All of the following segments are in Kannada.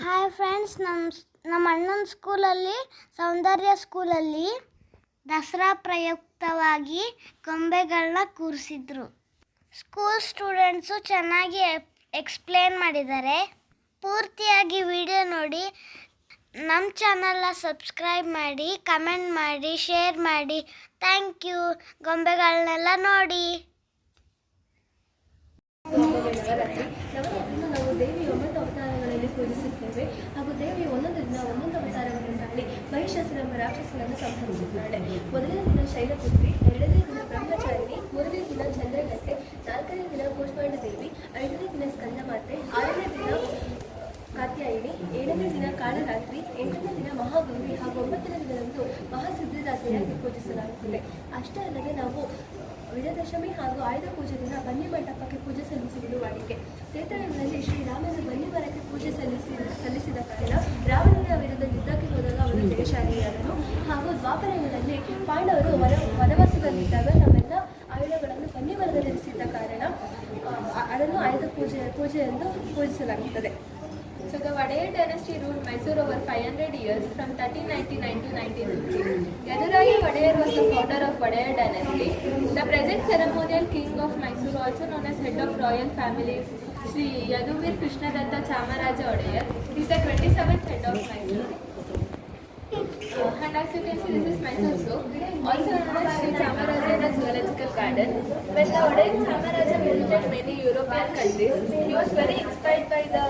ಹಾಯ್ ಫ್ರೆಂಡ್ಸ್ ನಮ್ಮ ನಮ್ಮ ಅಣ್ಣನ ಸ್ಕೂಲಲ್ಲಿ ಸೌಂದರ್ಯ ಸ್ಕೂಲಲ್ಲಿ ದಸರಾ ಪ್ರಯುಕ್ತವಾಗಿ ಗೊಂಬೆಗಳನ್ನ ಕೂರಿಸಿದ್ರು. ಸ್ಕೂಲ್ ಸ್ಟೂಡೆಂಟ್ಸು ಚೆನ್ನಾಗಿ ಎಕ್ಸ್ಪ್ಲೇನ್ ಮಾಡಿದ್ದಾರೆ. ಪೂರ್ತಿಯಾಗಿ ವಿಡಿಯೋ ನೋಡಿ. ನಮ್ಮ ಚಾನಲ್ನ ಸಬ್ಸ್ಕ್ರೈಬ್ ಮಾಡಿ ಕಮೆಂಟ್ ಮಾಡಿ ಶೇರ್ ಮಾಡಿ. ಥ್ಯಾಂಕ್ ಯು ಗೊಂಬೆಗಳನ್ನೆಲ್ಲ ನೋಡಿ ನವರಾತ್ರಿ ನವರಾತ್ರಿಯನ್ನು ನಾವು ದೇವಿಯ ಒಂಬತ್ತು ಅವತಾರಗಳಲ್ಲಿ ಪೂಜಿಸುತ್ತೇವೆ ಹಾಗೂ ದೇವಿಯ ಒಂದೊಂದು ದಿನ ಒಂದೊಂದು ಅವತಾರವನ್ನು ತಾಳಿ ಮಹಿಷಾಸುರ ಎಂಬ ರಾಕ್ಷಸನನ್ನು ಸಂಹರಿಸುತ್ತಾಳೆ ಮೊದಲನೇ ದಿನ ಶೈಲಪುತ್ರಿ, ಎರಡನೇ ದಿನ ಬ್ರಹ್ಮಚಾರಿಣಿ, ಮೂರನೇ ದಿನ ಚಂದ್ರಗಟ್ಟೆ ನಾಲ್ಕನೇ ದಿನ ಕೂಷ್ಮಾಂಡ ದೇವಿ ಐದನೇ ದಿನ ಸ್ಕಂದಮಾತೆ, ಆರನೇ ದಿನ ಕಾತ್ಯಾಯಿನಿ, ಏಳನೇ ದಿನ ಕಾಳರಾತ್ರಿ, ಎಂಟನೇ ದಿನ ಮಹಾಗೌರಿ ಹಾಗೂ ಒಂಬತ್ತನೇ ದಿನದಂದು ಮಹಾಸಿದ್ಧಿದಾತೆಯಾಗಿ ಪೂಜಿಸಲಾಗುತ್ತದೆ. ಅಷ್ಟೇ ಅಲ್ಲದೆ ನಾವು ವಿಜಯದಶಮಿ ಹಾಗೂ ಆಯುಧ ಪೂಜೆ ದಿನ ಬನ್ನಿ ಮಂಟಪಕ್ಕೆ ಪೂಜೆ ಸಲ್ಲಿಸುವುದು ವಾಡಿಕೆ ತ್ರೇತಾಯುಗದಲ್ಲಿ ಶ್ರೀರಾಮನ ಬನ್ನಿ ಮರಕ್ಕೆ ಪೂಜೆ ಸಲ್ಲಿಸಿ ಸಲ್ಲಿಸಿದ ಕಾರಣ ರಾವಣನ ವಿರುದ್ಧ ಯುದ್ಧಕ್ಕೆ ಹೋದಾಗ ಅವರು ಜಯಶಾಲಿಯಾದರು. ಹಾಗೂ ದ್ವಾಪರಗಳಲ್ಲಿ ಪಾಂಡವರು ವನ, ವನವಾಸದಲ್ಲಿದ್ದಾಗ ತಮ್ಮೆಲ್ಲ ಆಯುಧಗಳನ್ನು ಬನ್ನಿ ಮರದಲ್ಲಿ ಇರಿಸಿದ್ದ ಕಾರಣ ಅದನ್ನು ಆಯುಧ ಪೂಜೆ ಪೂಜೆ ಎಂದು ಪೂಜಿಸಲಾಗುತ್ತದೆ. So the Wadayar dynasty ruled Mysore over 500 years from 1399 to 1950. Yaduraya Wadayar was the founder of Wadayar dynasty. The present ceremonial king of Mysore, also known as head of royal family, Sri Yaduvir Krishnadatta Chamaraja Wadayar, is the 27th head of Mysore. Uh, and as you can see, this is Mysore Zoo, also known as Sri Chamaraja Zoological Garden. When the Wadayar Chamaraja visited many European countries, he was very inspired by the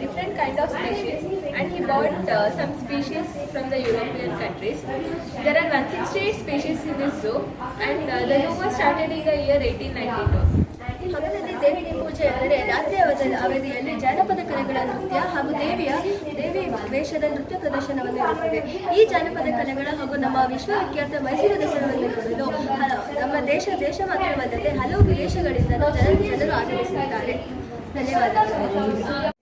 different kind of species and he bought uh, some species from the European countries. There are 168 species in this zoo and uh, the zoo was started in the year 1892. ಹಗಲಲ್ಲಿ ದೇವಿಗೆ ಪೂಜೆ ಅಂದರೆ ರಾತ್ರಿ ಅವಧಿಯಲ್ಲಿ ಜಾನಪದ ಕಲೆಗಳ ನೃತ್ಯ ಹಾಗೂ ದೇವಿಯ ದೇವಿ ವೇಷದ ನೃತ್ಯ ಪ್ರದರ್ಶನವನ್ನು ಇರುತ್ತದೆ ಈ ಜಾನಪದ ಕಲೆಗಳ ಹಾಗೂ ನಮ್ಮ ವಿಶ್ವವಿಖ್ಯಾತ ಮೈಸೂರು ದಸರಾವನ್ನು ನೋಡಲು ನಮ್ಮ ದೇಶ ದೇಶ ಮಾತ್ರವಲ್ಲದೆ ಹಲವು ವಿದೇಶಗಳಿಂದಲೂ ಜನ ಜನರು ಆಗಮಿಸಿದ್ದಾರೆ ಧನ್ಯವಾದಗಳು.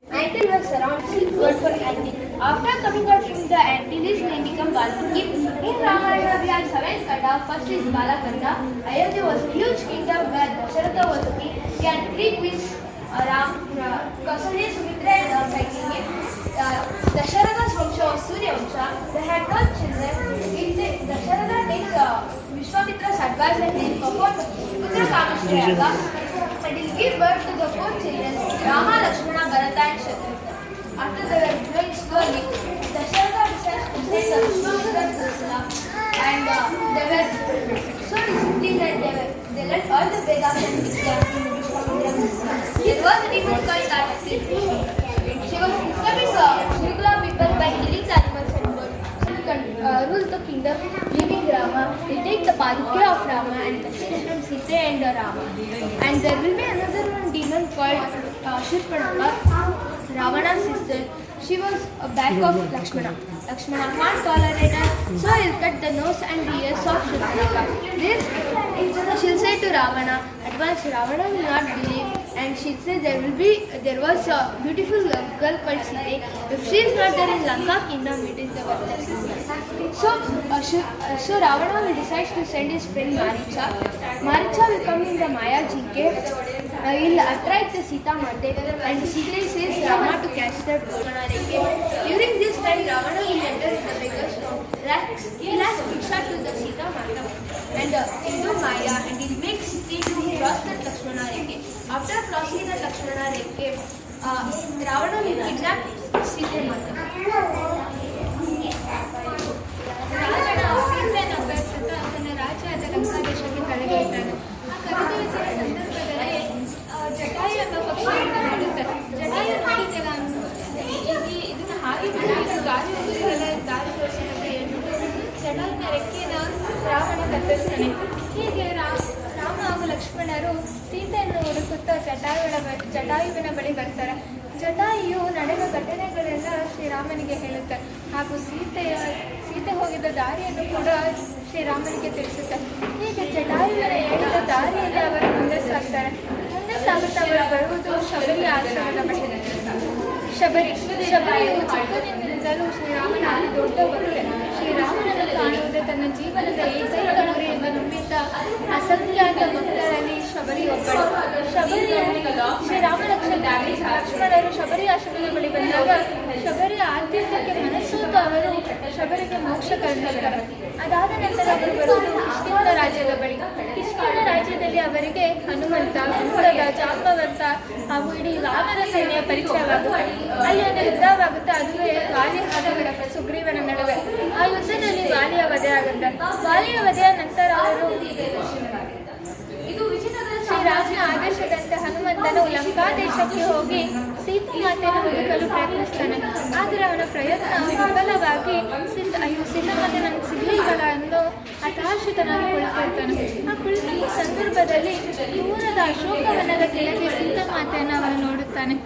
Kanda. First is Balakanda. Ayodhya was a huge kingdom where Dasharatha was the king. He had three queens, uh, Ram, uh, Kausalya, Sumitra, and uh, Kaikeyi. Uh, Dasharatha's Vamsha was Surya Vamsha. They had no children. If they, Dasharatha takes uh, Vishwamitra's advice and they perform Putra Kamashtrayaga and he'll give birth to the four children, Rama, Lakshmana, Bharata and Shatrugna. After they were growing slowly, Dasharatha decides to send the Vishwamitra to Krishna and uh, they were so disciplined that they, were, they learned all the Vedas the. There was a demon called Katasi. She was disturbing uh, Shirkula people by killing the animals and birds. She uh, ruled the kingdom, leaving Rama. They take the Padukya of Rama and message from Sita and uh, Rama. And there will be another one demon called uh, Shurpanaka, Ravana's sister. She was a back of Lakshmana. Lakshmana can't tolerate her, so he'll cut the nose and the ears of Shurpanaka. This she'll say to Ravana. At once Ravana will not believe, and she'll say there will be there was a beautiful girl called Sita. If she is not there in Lanka kingdom, it is the worthless. So, uh, uh, so Ravana will decide to send his friend Maricha. Maricha will come in the Maya GK. Will attract the Sita Mate and secretly says Rama to catch the bird. During this time, Ravana will enter the beggar's home. He asks Diksha to the Sita Mata and uh, into Maya and he makes Sita to cross the Lakshmana Reke. After crossing the Lakshmana Reke, uh, Ravana will kidnap Sita Mata. Ravana ಬಳಿ ಬರ್ತಾರೆ. ಜಟಾಯು ನಡೆದ ಘಟನೆಗಳೆಲ್ಲ ಶ್ರೀರಾಮನಿಗೆ ಹೇಳುತ್ತೆ. ಹಾಗೂ ಸೀತೆಯ, ಸೀತೆ ಹೋಗಿದ್ದ ದಾರಿಯನ್ನು ಕೂಡ ಶ್ರೀರಾಮನಿಗೆ ತಿಳಿಸುತ್ತೆ. ಹೀಗೆ ಜಟಾಯುವಿನ ಹೇಳಿದ ದಾರಿಯಲ್ಲಿ ಅವರು ಮುಂದೆ ಸಾಗ್ತಾರೆ. ಮುಂದೆ ಸಾಗುತ್ತಾ ಅವರು ಬರುವುದು ಶಬರಿ ಆಶ್ರಮದ ಬಳಿ. ಶಬರಿ, ಶಬರಿಯು ಚಿಕ್ಕಂದಿನಿಂದಲೂ ಶ್ರೀರಾಮನ ದೊಡ್ಡ ಬರುತ್ತೆ ಶ್ರೀರಾಮನನ್ನು ಕಾಣುವುದು ತನ್ನ ಜೀವನದ ಏಕೈಕ ಗುರಿ. ಎಂದು ನಂಬಿದ್ದ ಅಸಂಖ್ಯಾತ ಭಕ್ತರಲ್ಲಿ ಶಬರಿ ಒಬ್ಬಳು. ಶಬರಿ ಶ್ರೀರಾಮ ಲಕ್ಷ್ಮಣ ಲಕ್ಷ್ಮಣರು ಶಬರಿ ಆಶ್ರಮದ ಬಳಿ ಬಂದಾಗ ಶಬರಿ ಶಬರಿಗೆ ಮೋಕ್ಷ ಕರೆದಿದ್ದಾರೆ ಅದಾದ ನಂತರ ಅವರು ಬರುವುದು ಕಿಷ್ಕಿಂಧ ರಾಜ್ಯದ ಬಳಿ. ಕಿಷ್ಕಿಂಧ ರಾಜ್ಯದಲ್ಲಿ ಅವರಿಗೆ ಹನುಮಂತ ಕುಂಭದ ಜಾಂಬವಂತ ಹಾಗೂ ಇಡೀ ರಾಮನ ಸೇನೆಯ ಪರಿಚಯವಾಗುತ್ತೆ ಅಲ್ಲಿ ಒಂದು ಯುದ್ಧವಾಗುತ್ತೆ ಅದುವೇ ವಾಲಿ ಹಾಗೂ ಸುಗ್ರೀವನ ನಡುವೆ. ಆ ಯುದ್ಧದಲ್ಲಿ ವಾಲಿಯ ವಧೆ ಆಗುತ್ತೆ ವಾಲಿಯ ವಧೆಯ ನಂತರ ಅವರು ಶ್ರೀರಾಮನ ಆದೇಶದಂತೆ ಹನುಮಂತನು ಲಂಕಾ ದೇಶಕ್ಕೆ ಹೋಗಿ ಸೀತಾ ಮಾತೆಯನ್ನು ಹುಡುಕಲು ಪ್ರಯತ್ನಿಸ್ತಾನೆ. ಆದರೆ ಅವನ ಪ್ರಯತ್ನ ವಿಫಲವಾಗಿ ಸಿದ್ಧ ಅಯ್ಯೋ ಸಿಗಲಿಲ್ಲ ಎಂದು ಹತಾಶಿತನಾಗಿ ಕುಳಿತಿರ್ತಾನೆ ಆ ಕುಳಿತ ಸಂದರ್ಭದಲ್ಲಿ ದೂರದ ಅಶೋಕವನದ ಕೆಳಗೆ ಸೀತಾಮಾತೆಯನ್ನು ಅವನು ನೋಡುತ್ತಾನೆ.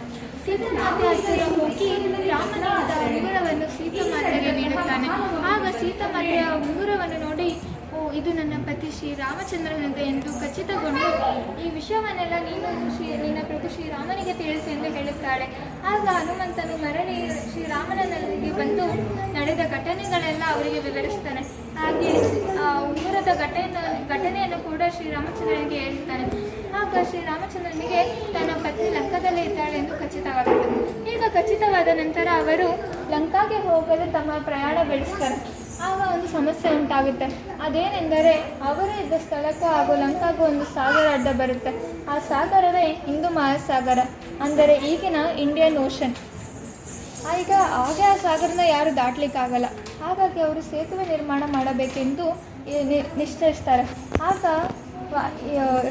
ಸೀತಾಮಾತೆ ಹತ್ತಿರ ಹೋಗಿ ರಾಮನಾದ ಉಂಗುರವನ್ನು ಸೀತಾಮಾತೆಗೆ ನೀಡುತ್ತಾನೆ. ಆಗ ಸೀತಾಮಾತೆಯ ಉಂಗುರವನ್ನು ನೋಡಿ ಇದು ನನ್ನ ಪತಿ ಶ್ರೀ ರಾಮಚಂದ್ರನಂತೆ ಎಂದು ಖಚಿತಗೊಂಡು ಈ ವಿಷಯವನ್ನೆಲ್ಲ ನೀನು ಶ್ರೀ ನಿನ್ನ ಪ್ರಭು ಶ್ರೀರಾಮನಿಗೆ ತಿಳಿಸಿ ಎಂದು ಹೇಳುತ್ತಾಳೆ. ಆಗ ಹನುಮಂತನು ಮರಳಿ ಶ್ರೀರಾಮನಲ್ಲಿಗೆ ಬಂದು ನಡೆದ ಘಟನೆಗಳೆಲ್ಲ ಅವರಿಗೆ ವಿವರಿಸ್ತಾನೆ. ಹಾಗೆ ಊರದ ಘಟನೆಯನ್ನು ಘಟನೆಯನ್ನು ಕೂಡ ಶ್ರೀರಾಮಚಂದ್ರನಿಗೆ ಹೇಳುತ್ತಾನೆ ಆಗ ಶ್ರೀರಾಮಚಂದ್ರನಿಗೆ ತನ್ನ ಪತ್ನಿ ಲಂಕಾದಲ್ಲೇ ಇದ್ದಾಳೆ ಎಂದು ಖಚಿತವಾಗುತ್ತದೆ. ಈಗ ಖಚಿತವಾದ ನಂತರ ಅವರು ಲಂಕಾಗೆ ಹೋಗಲು ತಮ್ಮ ಪ್ರಯಾಣ ಬೆಳೆಸ್ತಾರೆ. ಆಗ ಒಂದು ಸಮಸ್ಯೆ ಉಂಟಾಗುತ್ತೆ. ಅದೇನೆಂದರೆ ಅವರೇ ಇದ್ದ ಸ್ಥಳಕ್ಕೂ ಹಾಗೂ ಲಂಕಾಗೂ ಒಂದು ಸಾಗರ ಅಡ್ಡ ಬರುತ್ತೆ. ಆ ಸಾಗರವೇ ಹಿಂದೂ ಮಹಾಸಾಗರ, ಅಂದರೆ ಈಗಿನ ಇಂಡಿಯನ್ ಓಷನ್. ಈಗ ಹಾಗೆ ಆ ಸಾಗರನ ಯಾರು ದಾಟ್ಲಿಕ್ಕಾಗಲ್ಲ. ಹಾಗಾಗಿ ಅವರು ಸೇತುವೆ ನಿರ್ಮಾಣ ಮಾಡಬೇಕೆಂದು ನಿಶ್ಚಯಿಸ್ತಾರೆ. ಆಗ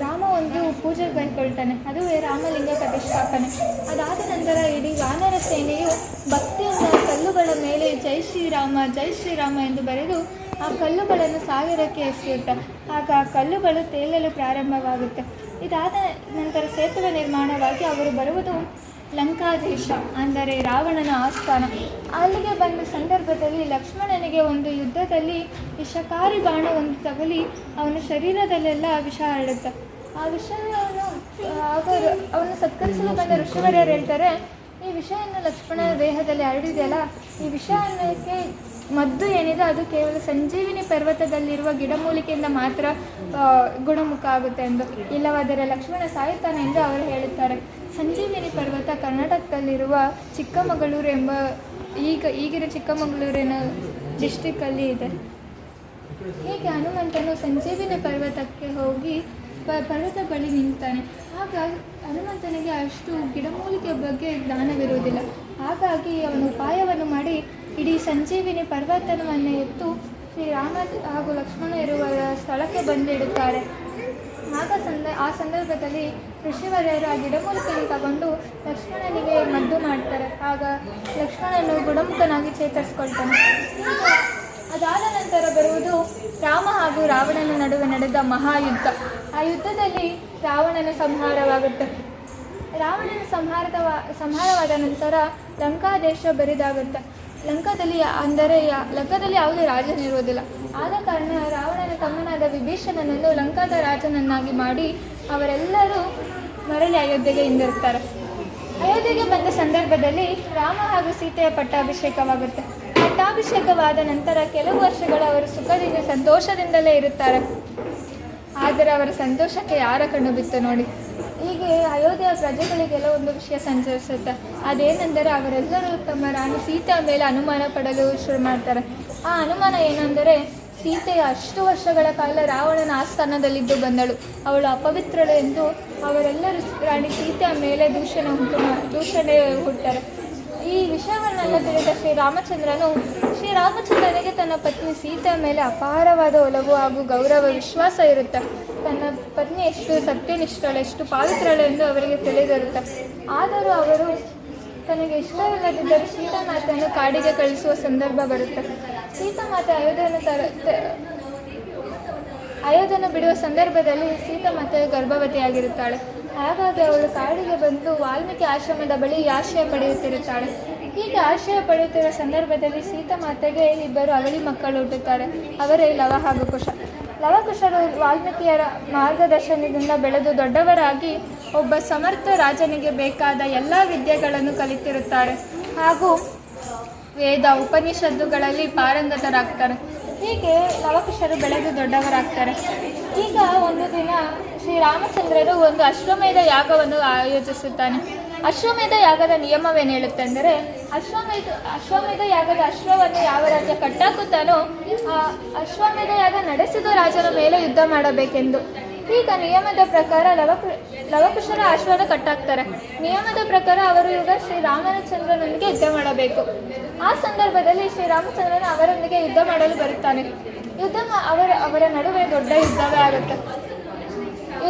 ರಾಮ ಒಂದು ಪೂಜೆ ಕೈಗೊಳ್ತಾನೆ ಅದು ರಾಮಲಿಂಗ ಪ್ರತಿಷ್ಠಾಪನೆ. ಅದಾದ ನಂತರ ಇಡೀ ವಾನರ ಸೇನೆಯು ಭಕ್ತಿಯಿಂದ ಕಲ್ಲುಗಳ ಮೇಲೆ ಜೈ ಶ್ರೀರಾಮ ಜೈ ಶ್ರೀರಾಮ ಎಂದು ಬರೆದು ಆ ಕಲ್ಲುಗಳನ್ನು ಸಾವಿರಕ್ಕೆ ಎಸೆಯುತ್ತೆ. ಆಗ ಕಲ್ಲುಗಳು ತೇಲಲು ಪ್ರಾರಂಭವಾಗುತ್ತೆ. ಇದಾದ ನಂತರ ಸೇತುವೆ ನಿರ್ಮಾಣವಾಗಿ ಅವರು ಬರುವುದು ಲಂಕಾದೇಶ ಅಂದರೆ ರಾವಣನ ಆಸ್ಥಾನ. ಅಲ್ಲಿಗೆ ಬಂದ ಸಂದರ್ಭದಲ್ಲಿ ಲಕ್ಷ್ಮಣನಿಗೆ ಒಂದು ಯುದ್ಧದಲ್ಲಿ ವಿಷಕಾರಿ ಬಾಣ ಒಂದು ತಗಲಿ ಅವನ ಶರೀರದಲ್ಲೆಲ್ಲ ವಿಷ ಹರಡುತ್ತೆ. ಆ ವಿಷಯವನ್ನು, ಆಗ ಅವನು ಸತ್ಕರಿಸಲು ಬಂದ ಋಷಿವರ್ಯರು ಹೇಳ್ತಾರೆ, ಈ ವಿಷಯವನ್ನು ಲಕ್ಷ್ಮಣನ ದೇಹದಲ್ಲಿ ಹರಡಿದೆಯಲ್ಲ, ಈ ವಿಷಯಕ್ಕೆ ಮದ್ದು ಏನಿದೆ, ಅದು ಕೇವಲ ಸಂಜೀವಿನಿ ಪರ್ವತದಲ್ಲಿರುವ ಗಿಡಮೂಲಿಕೆಯಿಂದ ಮಾತ್ರ ಗುಣಮುಖ ಆಗುತ್ತೆ ಎಂದು. ಇಲ್ಲವಾದರೆ ಲಕ್ಷ್ಮಣ ಸಾಯುತ್ತಾನೆ ಎಂದು ಅವರು ಹೇಳುತ್ತಾರೆ. ಸಂಜೀವಿನಿ ಪರ್ವತ ಕರ್ನಾಟಕದಲ್ಲಿರುವ ಚಿಕ್ಕಮಗಳೂರು ಎಂಬ ಈಗ ಈಗಿನ ಚಿಕ್ಕಮಗಳೂರಿನ ಡಿಸ್ಟಿಕ್ಕಲ್ಲಿ ಇದೆ. ಹೀಗೆ ಹನುಮಂತನು ಸಂಜೀವಿನಿ ಪರ್ವತಕ್ಕೆ ಹೋಗಿ ಪರ್ವತ ಬಳಿ ನಿಂತಾನೆ? ಆಗ ಹನುಮಂತನಿಗೆ ಅಷ್ಟು ಗಿಡಮೂಲಿಕೆ ಬಗ್ಗೆ ಜ್ಞಾನವಿರುವುದಿಲ್ಲ. ಹಾಗಾಗಿ ಅವನು ಉಪಾಯವನ್ನು ಮಾಡಿ ಇಡೀ ಸಂಜೀವಿನಿ ಪರ್ವತನವನ್ನು ಎತ್ತು ಶ್ರೀರಾಮ ಹಾಗೂ ಲಕ್ಷ್ಮಣ ಇರುವ ಸ್ಥಳಕ್ಕೆ ಬಂದಿಡುತ್ತಾರೆ. ಆಗ ಸಂದ, ಆ ಸಂದರ್ಭದಲ್ಲಿ ಋಷಿವರ್ಯರು ಆ ಗಿಡಮೂಲಿಕೆಯನ್ನು ತಗೊಂಡು ಲಕ್ಷ್ಮಣನಿಗೆ ಮದ್ದು ಮಾಡ್ತಾರೆ. ಆಗ ಲಕ್ಷ್ಮಣನು ಗುಣಮುಖನಾಗಿ ಚೇತರಿಸ್ಕೊಳ್ತಾನೆ. ಅದಾದ ನಂತರ ಬರುವುದು ರಾಮ ಹಾಗೂ ರಾವಣನ ನಡುವೆ ನಡೆದ ಮಹಾಯುದ್ಧ. ಆ ಯುದ್ಧದಲ್ಲಿ ರಾವಣನ ಸಂಹಾರವಾಗುತ್ತೆ. ರಾವಣನ ಸಂಹಾರದ ಸಂಹಾರವಾದ ನಂತರ ಲಂಕಾ ದೇಶ ಬರಿದಾಗುತ್ತೆ. ಲಂಕಾದಲ್ಲಿ ಅಂದರೆ ಲಂಕಾದಲ್ಲಿ ಯಾವುದೇ ರಾಜನಿರುವುದಿಲ್ಲ ಆದ ಕಾರಣ ರಾವಣನ ತಮ್ಮನಾದ ವಿಭೀಷಣನನ್ನು ಲಂಕಾದ ರಾಜನನ್ನಾಗಿ ಮಾಡಿ ಅವರೆಲ್ಲರೂ ಮರಳಿ ಅಯೋಧ್ಯೆಗೆ ಹಿಂದಿರುತ್ತಾರೆ ಅಯೋಧ್ಯೆಗೆ ಬಂದ ಸಂದರ್ಭದಲ್ಲಿ ರಾಮ ಹಾಗೂ ಸೀತೆಯ ಪಟ್ಟಾಭಿಷೇಕವಾಗುತ್ತೆ. ಪಟ್ಟಾಭಿಷೇಕವಾದ ನಂತರ ಕೆಲವು ವರ್ಷಗಳು ಅವರು ಸುಖದಿಂದ, ಸಂತೋಷದಿಂದಲೇ ಇರುತ್ತಾರೆ. ಆದರೆ ಅವರ ಸಂತೋಷಕ್ಕೆ ಯಾರ ಕಣ್ಣು ಬಿತ್ತು ನೋಡಿ? ಹೀಗೆ ಅಯೋಧ್ಯೆಯ ಪ್ರಜೆಗಳಿಗೆಲ್ಲ ಒಂದು ವಿಷಯ ಸಂಚರಿಸುತ್ತೆ. ಅದೇನೆಂದರೆ ಅವರೆಲ್ಲರೂ ತಮ್ಮ ರಾಣಿ ಸೀತೆಯ ಮೇಲೆ ಅನುಮಾನ ಪಡಲು ಶುರು ಮಾಡ್ತಾರೆ. ಆ ಅನುಮಾನ ಏನೆಂದರೆ ಸೀತೆಯ ಅಷ್ಟು ವರ್ಷಗಳ ಕಾಲ ರಾವಣನ ಆಸ್ಥಾನದಲ್ಲಿದ್ದು ಬಂದಳು. ಅವಳು ಅಪವಿತ್ರಳು ಎಂದು ಅವರೆಲ್ಲರೂ ರಾಣಿ ಸೀತೆಯ ಮೇಲೆ ದೂಷಣೆ ಉಂಟು ದೂಷಣೆ ಹುಡ್ತಾರೆ ಈ ವಿಷಯವನ್ನೆಲ್ಲ ತಿಳಿದ ಶ್ರೀರಾಮಚಂದ್ರನು ಶ್ರೀರಾಮಚಂದ್ರನಿಗೆ ತನ್ನ ಪತ್ನಿ ಸೀತೆ ಮೇಲೆ ಅಪಾರವಾದ ಒಲವು ಹಾಗೂ ಗೌರವ ವಿಶ್ವಾಸ ಇರುತ್ತೆ. ತನ್ನ ಪತ್ನಿ ಎಷ್ಟು ಸತ್ಯನಿಷ್ಠಳು, ಎಷ್ಟು ಪಾವಿತ್ರಳು ಎಂದು ಅವರಿಗೆ ತಿಳಿದಿರುತ್ತೆ. ಆದರೂ ಅವರು ತನಗೆ ಇಷ್ಟವಿಲ್ಲದಿದ್ದರೂ ಸೀತಾಮಾತೆಯನ್ನು ಕಾಡಿಗೆ ಕಳಿಸುವ ಸಂದರ್ಭ ಬರುತ್ತೆ. ಸೀತಾಮಾತೆ ಅಯೋಧ್ಯೆಯನ್ನು ತರ ಅಯೋಧ್ಯೆಯನ್ನು ಬಿಡುವ ಸಂದರ್ಭದಲ್ಲಿ ಸೀತಾಮಾತೆ ಗರ್ಭವತಿಯಾಗಿರುತ್ತಾಳೆ. ಹಾಗಾಗಿ ಅವಳು ಕಾಡಿಗೆ ಬಂದು ವಾಲ್ಮೀಕಿ ಆಶ್ರಮದ ಬಳಿ ಆಶ್ರಯ ಪಡೆಯುತ್ತಿರುತ್ತಾಳೆ. ಹೀಗೆ ಆಶ್ರಯ ಪಡೆಯುತ್ತಿರುವ ಸಂದರ್ಭದಲ್ಲಿ ಸೀತಾಮಾತೆಗೆ ಇಬ್ಬರು ಅವಳಿ ಮಕ್ಕಳು ಹುಟ್ಟುತ್ತಾರೆ. ಅವರೇ ಲವ ಹಾಗೂ ಕುಶ. ಲವಕುಶರು ವಾಲ್ಮೀಕಿಯರ ಮಾರ್ಗದರ್ಶನದಿಂದ ಬೆಳೆದು ದೊಡ್ಡವರಾಗಿ ಒಬ್ಬ ಸಮರ್ಥ ರಾಜನಿಗೆ ಬೇಕಾದ ಎಲ್ಲ ವಿದ್ಯೆಗಳನ್ನು ಕಲಿತಿರುತ್ತಾರೆ. ಹಾಗೂ ವೇದ ಉಪನಿಷತ್ತುಗಳಲ್ಲಿ ಪಾರಂಗತರಾಗ್ತಾರೆ. ಹೀಗೆ ಲವಕುಶರು ಬೆಳೆದು ದೊಡ್ಡವರಾಗ್ತಾರೆ. ಈಗ ಒಂದು ದಿನ ಶ್ರೀರಾಮಚಂದ್ರರು ಒಂದು ಅಶ್ವಮೇಧ ಯಾಗವನ್ನು ಆಯೋಜಿಸುತ್ತಾನೆ. ಅಶ್ವಮೇಧ ಯಾಗದ ನಿಯಮವೇನು ಹೇಳುತ್ತೆ ಅಂದರೆ, ಅಶ್ವಮೇಧ ಅಶ್ವಮೇಧ ಯಾಗದ ಅಶ್ವವನ್ನು ಯಾವ ರಾಜ ಕಟ್ಟಾಕುತ್ತಾನೋ, ಆ ಅಶ್ವಮೇಧ ಯಾಗ ನಡೆಸಿದ ರಾಜನ ಮೇಲೆ ಯುದ್ಧ ಮಾಡಬೇಕೆಂದು. ಈಗ ನಿಯಮದ ಪ್ರಕಾರ ಲವಕು ಲವಕುಶರ ಅಶ್ವನ ಕಟ್ಟಾಕ್ತಾರೆ. ನಿಯಮದ ಪ್ರಕಾರ ಅವರು ಈಗ ಶ್ರೀರಾಮಚಂದ್ರನೊಂದಿಗೆ ಯುದ್ಧ ಮಾಡಬೇಕು. ಆ ಸಂದರ್ಭದಲ್ಲಿ ಶ್ರೀರಾಮಚಂದ್ರನು ಅವರೊಂದಿಗೆ ಯುದ್ಧ ಮಾಡಲು ಬರುತ್ತಾನೆ. ಯುದ್ಧ ಅವರ ಅವರ ನಡುವೆ ದೊಡ್ಡ ಯುದ್ಧವೇ ಆಗುತ್ತೆ.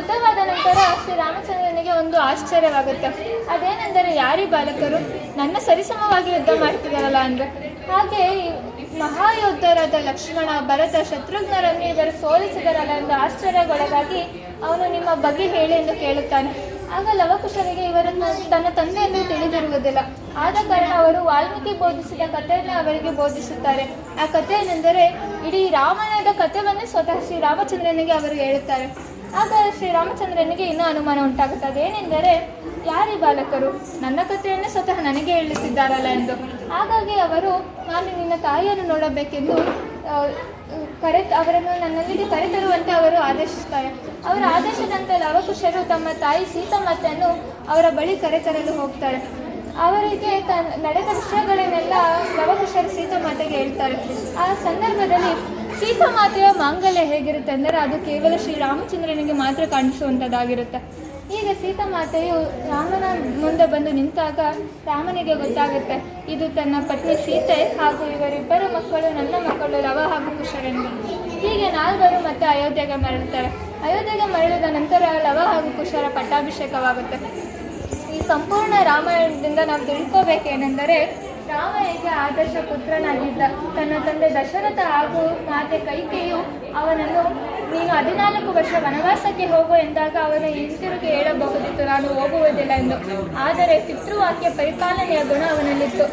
ಯುದ್ಧವಾದ ನಂತರ ಶ್ರೀರಾಮಚಂದ್ರನಿಗೆ ಒಂದು ಆಶ್ಚರ್ಯವಾಗುತ್ತೆ. ಅದೇನೆಂದರೆ ಯಾರಿ ಬಾಲಕರು? ನನ್ನ ಸರಿಸಮವಾಗಿ ಯುದ್ಧ ಮಾಡ್ತಿದಾರಲ್ಲ ಅಂದರೆ. ಹಾಗೆ ಮಹಾಯೋಧರಾದ ಲಕ್ಷ್ಮಣ, ಭರತ, ಶತ್ರುಘ್ನರನ್ನು ಇವರು ಸೋಲಿಸಿದರಲ್ಲ ಎಂದು ಆಶ್ಚರ್ಯಗೊಳಗಾಗಿ ಅವನು ನಿಮ್ಮ ಬಗ್ಗೆ ಹೇಳಿ ಎಂದು ಕೇಳುತ್ತಾನೆ. ಆಗ ಲವಕುಶರಿಗೆ ಇವರನ್ನು ತನ್ನ ತಂದೆ ತಿಳಿದಿರುವುದಿಲ್ಲ. ಆದ ಕಾರಣ ಅವರು ವಾಲ್ಮೀಕಿ ಬೋಧಿಸಿದ ಕಥೆಯನ್ನು ಅವರಿಗೆ ಬೋಧಿಸುತ್ತಾರೆ. ಆ ಕಥೆ ಏನೆಂದರೆ ಇಡೀ ರಾಮಾಯಣದ ಕಥೆವನ್ನೇ ಸ್ವತಃ ಶ್ರೀರಾಮಚಂದ್ರನಿಗೆ ಅವರು ಹೇಳುತ್ತಾರೆ. ಆಗ ಶ್ರೀರಾಮಚಂದ್ರನಿಗೆ ಇನ್ನೂ ಅನುಮಾನ ಉಂಟಾಗುತ್ತೆ ಅದೇನೆಂದರೆ ಯಾರೀ ಬಾಲಕರು ನನ್ನ ಕಥೆಯನ್ನು ಸ್ವತಃ ನನಗೆ ಹೇಳುತ್ತಿದ್ದಾರಲ್ಲ ಎಂದು. ಹಾಗಾಗಿ ಅವರು, ನಾನು ನಿನ್ನ ತಾಯಿಯನ್ನು ನೋಡಬೇಕೆಂದು ಕರೆ, ಅವರನ್ನು ನನ್ನಲ್ಲಿಗೆ ಕರೆತರುವಂತೆ ಅವರು ಆದೇಶಿಸ್ತಾರೆ ಅವರ ಆದೇಶದಂತೆ ಲವಕುಶರು ತಮ್ಮ ತಾಯಿ ಸೀತಮ್ಮತೆಯನ್ನು ಅವರ ಬಳಿ ಕರೆತರಲು ಹೋಗ್ತಾರೆ. ಅವರಿಗೆ ತ, ನಡೆದ ವಿಷಯಗಳನ್ನೆಲ್ಲ ಲವಕುಶರು ಸೀತಾಮಾತೆಗೆ ಹೇಳ್ತಾರೆ. ಆ ಸಂದರ್ಭದಲ್ಲಿ ಸೀತಾಮಾತೆಯ ಮಾಂಗಲ್ಯ ಹೇಗಿರುತ್ತೆ ಅಂದರೆ ಅದು ಕೇವಲ ಶ್ರೀರಾಮಚಂದ್ರನಿಗೆ ಮಾತ್ರ ಕಾಣಿಸುವಂಥದ್ದಾಗಿರುತ್ತೆ. ಈಗ ಸೀತಾಮಾತೆಯು ರಾಮನ ಮುಂದೆ ಬಂದು ನಿಂತಾಗ ರಾಮನಿಗೆ ಗೊತ್ತಾಗುತ್ತೆ, ಇದು ತನ್ನ ಪತ್ನಿ ಸೀತೆ ಹಾಗೂ ಇವರಿಬ್ಬರ ಮಕ್ಕಳು ನನ್ನ ಮಕ್ಕಳು ಲವ ಹಾಗೂ ಕುಶರೆಂದು ಹೀಗೆ ನಾಲ್ವರು ಮತ್ತೆ ಅಯೋಧ್ಯೆಗೆ ಮರಳುತ್ತಾರೆ. ಅಯೋಧ್ಯೆಗೆ ಮರಳಿದ ನಂತರ ಲವ ಹಾಗೂ ಕುಶರ ಪಟ್ಟಾಭಿಷೇಕವಾಗುತ್ತೆ. ಈ ಸಂಪೂರ್ಣ ರಾಮಾಯಣದಿಂದ ನಾವು ತಿಳ್ಕೋಬೇಕೇನೆಂದರೆ ರಾಮ ಹೇಗೆ ಆದರ್ಶ ಪುತ್ರನಾಗಿದ್ದ ತನ್ನ ತಂದೆ ದಶರಥ ಹಾಗೂ ಮಾತೆ ಕೈಕೆಯು ಅವನನ್ನು, ನೀನು ಹದಿನಾಲ್ಕು ವರ್ಷ ವನವಾಸಕ್ಕೆ ಹೋಗು ಎಂದಾಗ ಅವನು ಹಿಂತಿರುಗಿ ಹೇಳಬಹುದಿತ್ತು. ನಾನು ಹೋಗುವುದಿಲ್ಲ ಎಂದು. ಆದರೆ ಪಿತೃವಾಕ್ಯ ಪರಿಪಾಲನೆಯ ಗುಣ ಅವನಲ್ಲಿತ್ತು.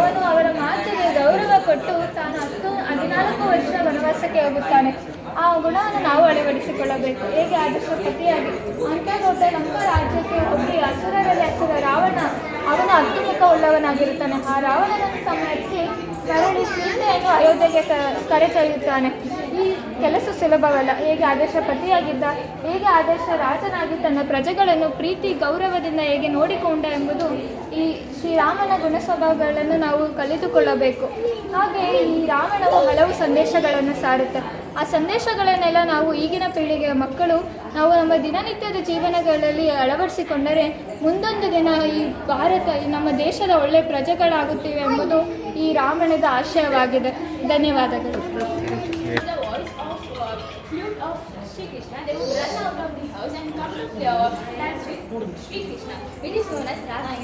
ಅವನು ಅವರ ಮಾತಿಗೆ ಗೌರವ ಕೊಟ್ಟು ತಾನು ಹತ್ತು, ಹದಿನಾಲ್ಕು ವರ್ಷ ವನವಾಸಕ್ಕೆ ಹೋಗುತ್ತಾನೆ. ಆ ಗುಣವನ್ನು ನಾವು ಅಳವಡಿಸಿಕೊಳ್ಳಬೇಕು. ಹೇಗೆ ಆದರ್ಶ ಪತಿಯಾಗಿ? ಅಂತ ದೊಡ್ಡ ನಮ್ಮ ರಾಜ್ಯಕ್ಕೆ ಹೋಗಿ ಅಸುರರಲ್ಲಿ ಅಸುರ ರಾವಣ ಅವನ ಅಗ್ನಿಮುಖ ಉಳ್ಳವನಾಗಿರುತ್ತಾನೆ ಆ ರಾವಣನನ್ನು ಸಂಹರಿಸಿ ಮರಳಿ ಸೀತೆಯನ್ನು ಅಯೋಧ್ಯೆಗೆ ಕರೆ ತರೆಯುತ್ತಾನೆ ಈ ಕೆಲಸ ಸುಲಭವಲ್ಲ. ಹೇಗೆ ಆದೇಶ ಪತಿಯಾಗಿದ್ದ, ಹೇಗೆ ಆದೇಶ ರಾಜನಾಗಿ ತನ್ನ ಪ್ರಜೆಗಳನ್ನು ಪ್ರೀತಿ, ಗೌರವದಿಂದ ಹೇಗೆ ನೋಡಿಕೊಂಡ ಎಂಬುದು ಈ ಶ್ರೀರಾಮನ ಗುಣ ಸ್ವಭಾವಗಳನ್ನು ನಾವು ಕಲಿತುಕೊಳ್ಳಬೇಕು. ಹಾಗೆಯೇ ಈ ರಾವಣವು ಹಲವು ಸಂದೇಶಗಳನ್ನು ಸಾರುತ್ತೆ. ಆ ಸಂದೇಶಗಳನ್ನೆಲ್ಲ ನಾವು ಈಗಿನ ಪೀಳಿಗೆಯ ಮಕ್ಕಳು ನಾವು ನಮ್ಮ ದಿನನಿತ್ಯದ ಜೀವನಗಳಲ್ಲಿ ಅಳವಡಿಸಿಕೊಂಡರೆ ಮುಂದೊಂದು ದಿನ ಈ ಭಾರತ ನಮ್ಮ ದೇಶದ ಒಳ್ಳೆ ಪ್ರಜೆಗಳಾಗುತ್ತಿವೆ ಎಂಬುದು ಈ ರಾಮಾಯಣದ ಆಶಯವಾಗಿದೆ. ಧನ್ಯವಾದಗಳು. ಶ್ರೀಕೃಷ್ಣ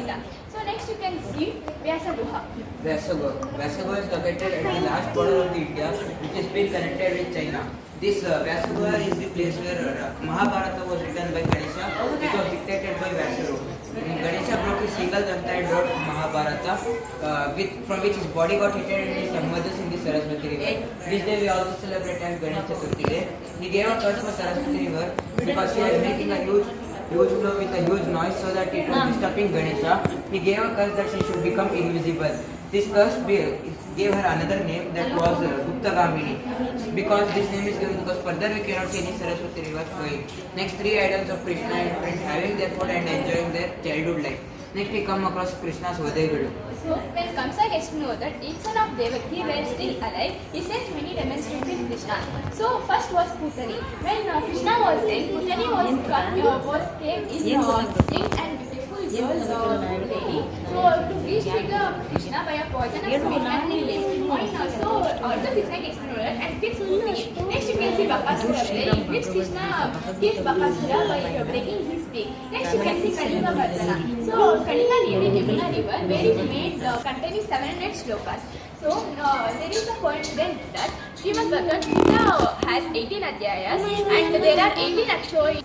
ಇಲ್ಲ so next you can see Vyasa Guha. Vasago. Vasago is located at the last border of the India, which is being connected with China. This uh, Vasago is the place where uh, Mahabharata was written by Ganesha. It was dictated by Vasago. Ganesha broke his single Danta and wrote Mahabharata, uh, with, from which his body got hit in his mothers in the Saraswati river. This day we also celebrate as Ganesh Chaturthi day. He gave a curse for Saraswati river because she was making a huge huge flow with a huge noise so that it was disturbing Ganesha. He gave a curse that she should become invisible. This curse gave her another name that was uh, Guptagamini. Because this name is given because further we cannot see any Saraswati river flowing. Next three idols of Krishna and friends having their food and enjoying their childhood life. Next we come across Krishna's Vadegadu. So when Kamsa gets to know that each son of Devaki were still alive, he sent many demons to kill Krishna. So first was Putani. When uh, Krishna was dead, Putani was cut, uh, was came in uh, young and beautiful girl uh, lady. So to reach uh, Krishna by a poisonous snake and he lived. Uh, so also gets to know that and kills Putani. Next you can see Bakasura in which Krishna kills Bakasura by uh, breaking his beak. Next you can see Kalika Vardhana. So Kalika lived in river where it made uh, containing 700 shlokas. So uh, there is a coincidence that Srimad Bhagavad Gita has 18 adhyayas and there are 18 actually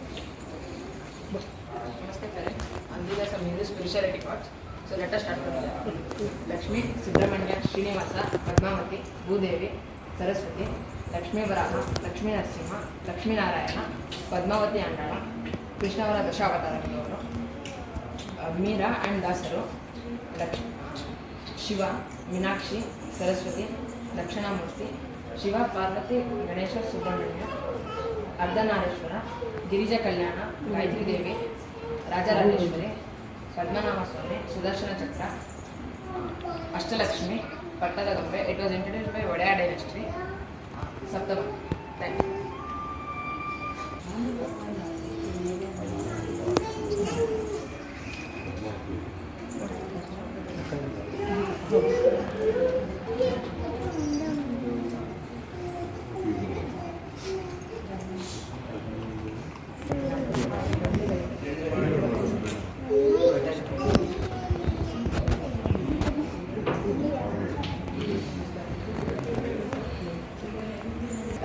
Namaste parents. And these are some Hindu spirituality parts. So start ಮಾಡೋದಿಲ್ಲ ಲಕ್ಷ್ಮಿ ಸುಬ್ರಹ್ಮಣ್ಯ ಶ್ರೀನಿವಾಸ ಪದ್ಮಾವತಿ ಭೂದೇವಿ ಸರಸ್ವತಿ ಲಕ್ಷ್ಮೀ ವರಾಹ ಲಕ್ಷ್ಮೀ ನರಸಿಂಹ ಲಕ್ಷ್ಮೀನಾರಾಯಣ ಪದ್ಮಾವತಿ ಅಂಡಾಳ ಕೃಷ್ಣವರ ದಶಾವತಾರಗಳವರು ಮೀರಾ ಆ್ಯಂಡ್ ದಾಸರು ಲಕ್ಷ್ Shiva Meenakshi Saraswati Dakshinamurthy Shiva Parvati Ganesha Subrahmanya Ardhanareeshwara Girija Kalyana Gayatri Devi Rajarajeshwari Padmanabhaswamy Sudarshana Chakra Ashtalakshmi పట్టదగంబె it was introduced by Wodeyar dynasty సప్తమ. థ్యాంక్ యూ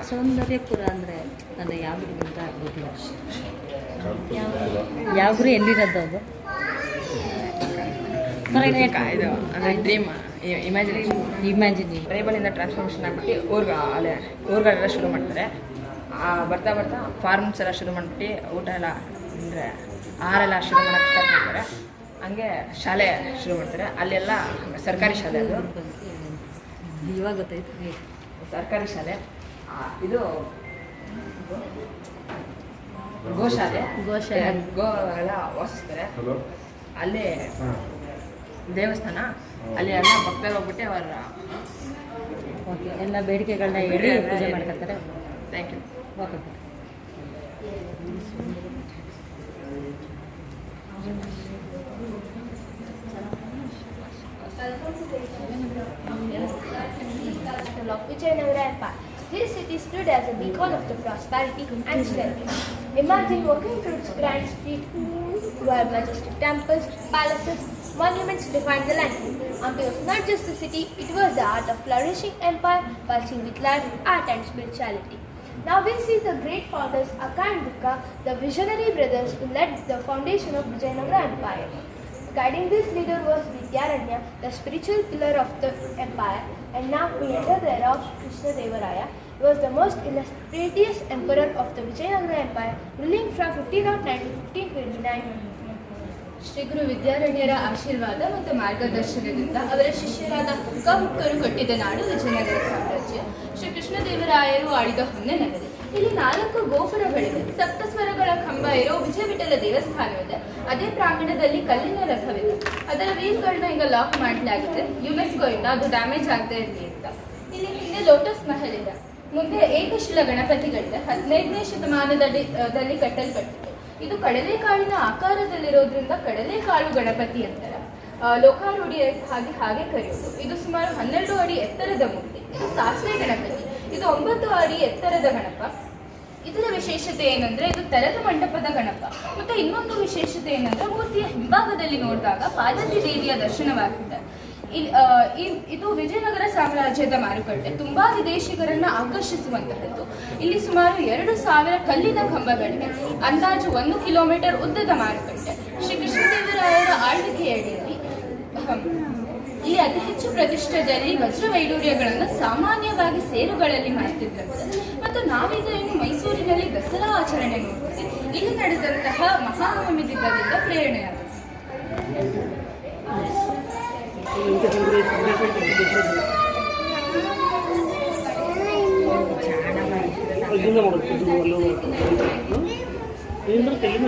ಸೌಂದರ್ಯಪುರ ಅಂದರೆ ನನ್ನ ಯಾವುದು ಅಂತ ಗೊತ್ತಿಲ್ಲ. ಯಾವ ಎಲ್ಲಿರೋದು ಅದು? ಡ್ರೀಮ್ ಇಮ್ಯಾಜಿನೇಷನ್ ಇಮ್ಯಾಜಿನಿ ಟ್ರೈಬಲಿಂದ ಟ್ರಾನ್ಸ್ಫಾರ್ಮೇಷನ್ ಆಗ್ಬಿಟ್ಟು ಊರ್ಗ ಅಲ್ಲೇ ಊರುಗಳೆಲ್ಲ ಶುರು ಮಾಡ್ತಾರೆ. ಬರ್ತಾ ಬರ್ತಾ ಫಾರ್ಮ್ಸ್ ಎಲ್ಲ ಶುರು ಮಾಡಿಬಿಟ್ಟು ಊಟ ಎಲ್ಲ ಅಂದರೆ ಆಹಾರ ಎಲ್ಲ ಶುರು ಮಾಡೋಕ್ಕೆ ಸ್ಟಾರ್ಟ್ ಮಾಡ್ತಾರೆ. ಹಂಗೆ ಶಾಲೆ ಶುರು ಮಾಡ್ತಾರೆ. ಅಲ್ಲೆಲ್ಲ ಸರ್ಕಾರಿ ಶಾಲೆ ಅದು. ಇವಾಗ ಗೊತ್ತಾಯ್ತು. ಸರ್ಕಾರಿ ಶಾಲೆ. ಇದು ಗೋಶಾಲೆ. ಗೋಶಾಲೆ. ಗೋ ಎಲ್ಲ ವಾಸಿಸ್ತಾರೆ. ಅಲ್ಲಿ ದೇವಸ್ಥಾನ. ಅಲ್ಲಿ ಎಲ್ಲ ಭಕ್ತರು ಹೋಗ್ಬಿಟ್ಟು ಅವರ ಓಕೆ ಎಲ್ಲ ಬೇಡಿಕೆಗಳನ್ನ ಹೇಳಿ ಪೂಜೆ ಮಾಡ್ಕೊತಾರೆ ಥ್ಯಾಂಕ್ ಯು ಓಕೆ ವಿಜಯನಗರ ಅಪ್ಪ. This city stood as a beacon of the prosperity and strength. Imagine walking through its grand street where majestic temples, palaces, monuments defined the land. And it was not just the city, it was the art of flourishing empire pulsing with life, art and spirituality. Now we see the great founders Akka and the visionary brothers who led the foundation of Vijayanagara Empire. Guiding this leader was Vidyaranya, the spiritual pillar of the empire, and now we enter the era of Krishna Devaraya. He was the most illustrious emperor of the Vijayanagara Empire, ruling from 1509 to 1529. Shri ಗುರು ವಿದ್ಯಾರಣ್ಯರ ಆಶೀರ್ವಾದ ಮತ್ತು ಮಾರ್ಗದರ್ಶನದಿಂದ ಅವರ ಶಿಷ್ಯರಾದ ಹುಕ್ಕಹುಕ್ಕರು ಕಟ್ಟಿದ ನಾಡು ವಿಜಯನಗರ ಸಾಮ್ರಾಜ್ಯ. ಶ್ರೀ ಕೃಷ್ಣದೇವರಾಯರು ಆಳಿದ ಹೊನ್ನೆ ನಗರಿ. ಇಲ್ಲಿ ನಾಲ್ಕು ಗೋಪುರಗಳಿವೆ. ಸಪ್ತಸ್ವರಗಳ ಕಂಬ ಇರೋ ವಿಜಯ ವಿಠಲ ದೇವಸ್ಥಾನವಿದೆ. ಅದೇ ಪ್ರಾಂಗಣದಲ್ಲಿ ಕಲ್ಲಿನ ರಥವಿದೆ. ಅದರ ವೀಲ್ಗಳನ್ನ ಈಗ ಲಾಕ್ ಮಾಡಲಾಗಿದೆ. ಯುನೆಸ್ಕೋ ಇಂದ ಅದು ಡ್ಯಾಮೇಜ್ ಆಗದೆ ಇರಲಿ ಅಂತ. ಇಲ್ಲಿ ಹಿಂದೆ ಲೋಟಸ್ ಮಹಲ್ ಇದೆ. ಮುಂದೆ ಏಕಶಿಲ ಗಣಪತಿಗಳಿಂದ. ಹದಿನೈದನೇ ಶತಮಾನದಲ್ಲಿ ದಲ್ಲಿ ಕಟ್ಟಲ್ಪಟ್ಟಿದೆ. ಇದು ಕಡಲೆಕಾಳಿನ ಆಕಾರದಲ್ಲಿರೋದ್ರಿಂದ ಕಡಲೆಕಾಳು ಗಣಪತಿ ಅಂತ ಲೋಕಾರೂಢಿಯ ಲೋಕಾರೂಢಿ ಹಾಗೆ ಹಾಗೆ ಕರೆಯೋದು ಇದು ಸುಮಾರು ಹನ್ನೆರಡು ಅಡಿ ಎತ್ತರದ ಮೂರ್ತಿ. ಇದು ಸಾಸಿವೆ ಗಣಪತಿ. ಇದು ಒಂಬತ್ತು ಅಡಿ ಎತ್ತರದ ಗಣಪ. ಇದರ ವಿಶೇಷತೆ ಏನಂದ್ರೆ ಇದು ತೆರೆದ ಮಂಟಪದ ಗಣಪ. ಮತ್ತೆ ಇನ್ನೊಂದು ವಿಶೇಷತೆ ಏನಂದ್ರೆ ಮೂರ್ತಿಯ ಹಿಂಭಾಗದಲ್ಲಿ ನೋಡಿದಾಗ ಪಾರ್ವತಿ ದೇವಿಯ ದರ್ಶನವಾಗುತ್ತೆ. ಇದು ವಿಜಯನಗರ ಸಾಮ್ರಾಜ್ಯದ ಮಾರುಕಟ್ಟೆ. ತುಂಬಾ ವಿದೇಶಿಗರನ್ನ ಆಕರ್ಷಿಸುವಂತಹದ್ದು. ಇಲ್ಲಿ ಸುಮಾರು ಎರಡು ಸಾವಿರ ಕಲ್ಲಿನ ಕಂಬಗಳಿವೆ. ಅಂದಾಜು ಒಂದು ಕಿಲೋಮೀಟರ್ ಉದ್ದದ ಮಾರುಕಟ್ಟೆ. ಶ್ರೀ ಕೃಷ್ಣದೇವರಾಯರ ಆಳ್ವಿಕೆಯಡಿಯಲ್ಲಿ ಇಲ್ಲಿ ಅತಿ ಹೆಚ್ಚು ಪ್ರತಿಷ್ಠೆಯಲ್ಲಿ ವಜ್ರ ವೈಡೂರ್ಯಗಳನ್ನು ಸಾಮಾನ್ಯವಾಗಿ ಸೇರುಗಳಲ್ಲಿ ಮಾಡ್ತಿದ್ದಂತೆ ಮತ್ತು ನಾವೀಗ ಏನು ಮೈಸೂರಿನಲ್ಲಿ ದಸರಾ ಆಚರಣೆ ನೋಡ್ತೀವಿ. ಇಲ್ಲಿ ನಡೆದಂತಹ ಮಹಾನವಮಿದಿಂದ ಪ್ರೇರಣೆಯಾಗುತ್ತೆ పొద్దున్న కూడా పొద్దున్న వాళ్ళు నేను తెలుగు